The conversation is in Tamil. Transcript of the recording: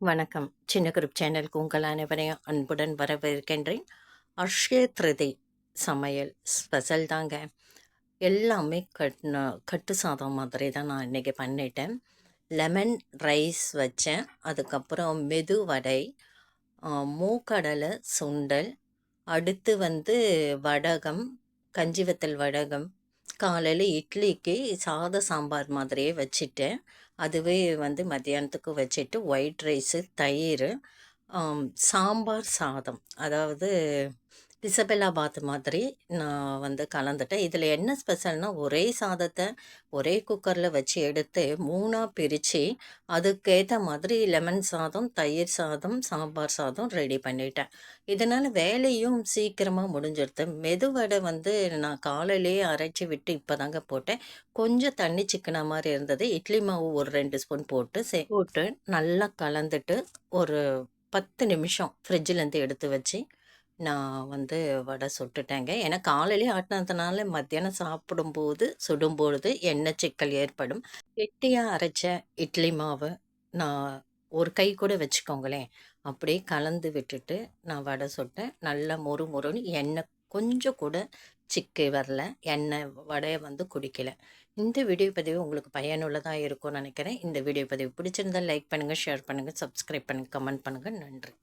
வணக்கம். சின்ன குரூப் சேனலுக்கு உங்கள் அனைவரையும் அன்புடன் வரவேற்கின்றேன். அக்ஷய திருதி சமையல் ஸ்பெஷல் தாங்க. எல்லாமே கட்ன கட்டு சாதம் மாதிரி தான் நான் இன்றைக்கி பண்ணிட்டேன். லெமன் ரைஸ் வச்சேன். அதுக்கப்புறம் மெது வடை மூக்கடலை சுண்டல் அடுத்து வந்து வடகம் கஞ்சி வத்தல் வடகம் காலையில் இட்லிக்கு சாத சாம்பார் மாதிரியே வச்சுட்டேன். அதுவே வந்து மத்தியானத்துக்கு வச்சுட்டு ஒயிட் ரைஸு தயிர் சாம்பார் சாதம். அதாவது இசபெல்லா பாத் மாதிரி நான் வந்து கலந்துட்டேன். இதில் என்ன ஸ்பெஷல்னா ஒரே சாதத்தை ஒரே குக்கரில் வச்சு எடுத்து மூணாக பிரித்து அதுக்கேற்ற மாதிரி லெமன் சாதம் தயிர் சாதம் சாம்பார் சாதம் ரெடி பண்ணிட்டேன். இதனால் வேலையும் சீக்கிரமாக முடிஞ்சிடுது மெதுவடை வந்து நான் காலையிலேயே அரைச்சி விட்டு இப்போ தாங்க போட்டேன். கொஞ்சம் தண்ணி சிக்கன மாதிரி இருந்தது. இட்லி மாவு ஒரு ரெண்டு ஸ்பூன் போட்டு சே போட்டு. நல்லா கலந்துட்டு ஒரு பத்து நிமிஷம் ஃப்ரிட்ஜிலேருந்து எடுத்து வச்சு நான் வந்து வடை சுட்டுட்டேங்க. ஏன்னா காலையிலேயே ஆட்டினதுனால மத்தியானம் சாப்பிடும்போது சுடும்பொழுது எண்ணெய் சிக்கல் ஏற்படும். கெட்டியாக அரைச்ச இட்லி மாவு நான் ஒரு கை கூட வச்சுக்கோங்களேன். அப்படியே கலந்து விட்டுட்டு நான் வடை சுட்டேன். நல்லா மொறு மொறுன்னு எண்ணெய் கொஞ்சம் கூட சிக்கு வரல. எண்ணெய் வடையை வந்து குடிக்கல. இந்த வீடியோ பதிவு உங்களுக்கு பயனுள்ளதாக இருக்கும்னு நினைக்கிறேன். இந்த வீடியோ பதிவு பிடிச்சிருந்தா லைக் பண்ணுங்கள் ஷேர் பண்ணுங்கள் சப்ஸ்கிரைப் பண்ணுங்கள் கமெண்ட் பண்ணுங்கள் நன்றி.